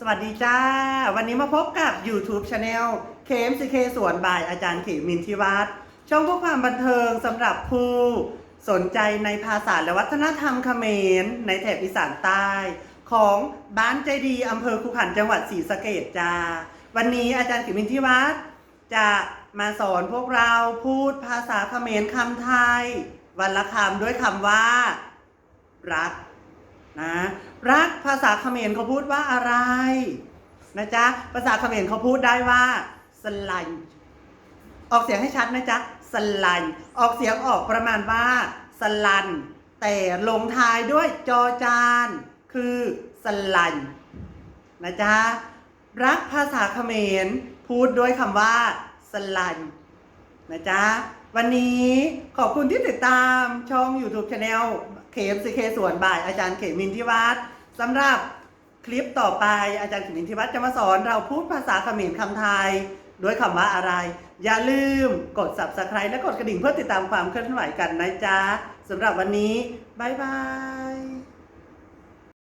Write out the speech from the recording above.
สวัสดีจ้า วันนี้มาพบกับ YouTube Channel เคมซีเคสวนบายอาจารย์เขมินทิวัฒน์ช่องเพื่อความบันเทิงสำหรับผู้สนใจในภาษาและวัฒนธรรมเขมร ในแถบอีสานใต้ ของบ้านใจดีอำเภอคุขันจังหวัดศรีสะเกดจ้า วันนี้อาจารย์เขมินทิวัฒน์จะมาสอนพวกเราพูดภาษาเขมรคำไทย วันละคำด้วยคำว่า รักนะ รักภาษาเขมรเขาพูดว่าอะไร นะจ๊ะ ภาษาเขมรเขาพูดได้ว่าสลันออกเสียงให้ชัดนะจ๊ะสลันออกเสียงออกประมาณว่าสลัน แต่ลงท้ายด้วยจอจาน คือสลันนะจ๊ะ รักภาษาเขมรพูดด้วยคำว่าสลันนะจ๊ะ วันนี้ขอบคุณที่ติดตามช่อง YouTube Channel เคมซีเคสวนบ่ายอาจารย์เขมินทิวัฒน์ สำหรับคลิปต่อไปอาจารย์สิมินทิวัฒน์จะมาสอนเราพูดภาษาเขมรคำไทยด้วยคำว่าอะไร อย่าลืมกด subscribe และกดกระดิ่งเพื่อติดตามความเคลื่อนไหวกันนะจ๊ะสำหรับวันนี้ บ๊ายบาย